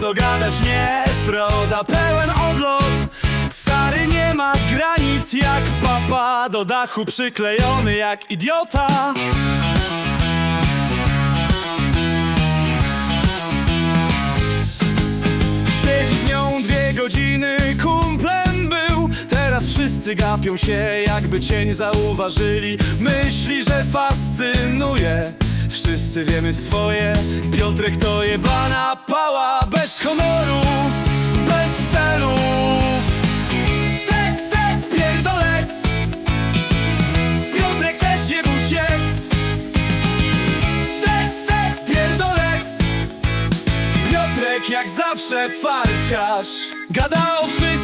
lecz nie Sroda pełen odlot. Stary nie ma granic jak papa. Do dachu przyklejony jak idiota. Siedzi z nią dwie godziny, kumplem był. Teraz wszyscy gapią się, jakby cień zauważyli. Myśli, że fascynuje Wszyscy wiemy swoje. Piotrek to jebana pała. Bez honoru, bez celów Stec, Piotrek też Piotrek jak zawsze farciarz. Gada o wszystkim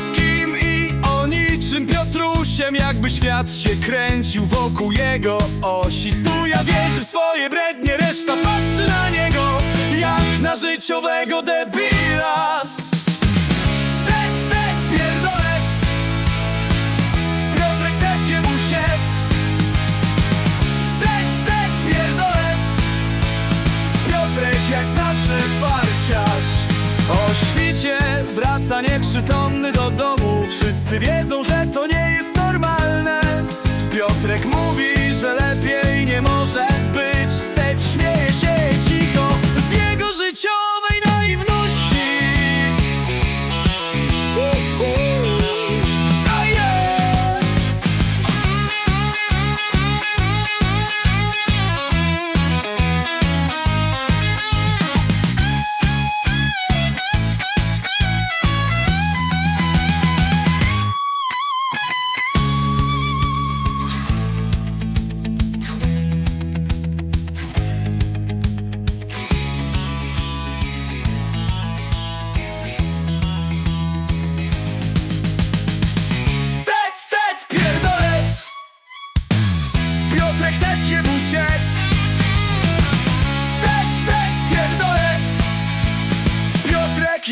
Jakby świat się kręcił wokół jego osi. Stuja wierzy w swoje brednie Reszta patrzy na niego Jak na życiowego debila. Stec, stec, pierdolec. Piotrek też je musiec Stec, stec, pierdolec. Piotrek jak zawsze farciarz. O świcie wraca nieprzytomny do domu. Wszyscy wiedzą, że to nie Piotrek mówi,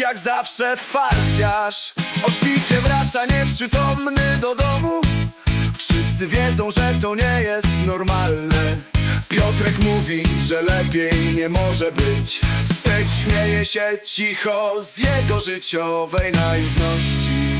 jak zawsze farciarz. O świcie wraca nieprzytomny do domu. Wszyscy wiedzą, że to nie jest normalne. Piotrek mówi, że lepiej nie może być. Stec śmieje się cicho z jego życiowej naiwności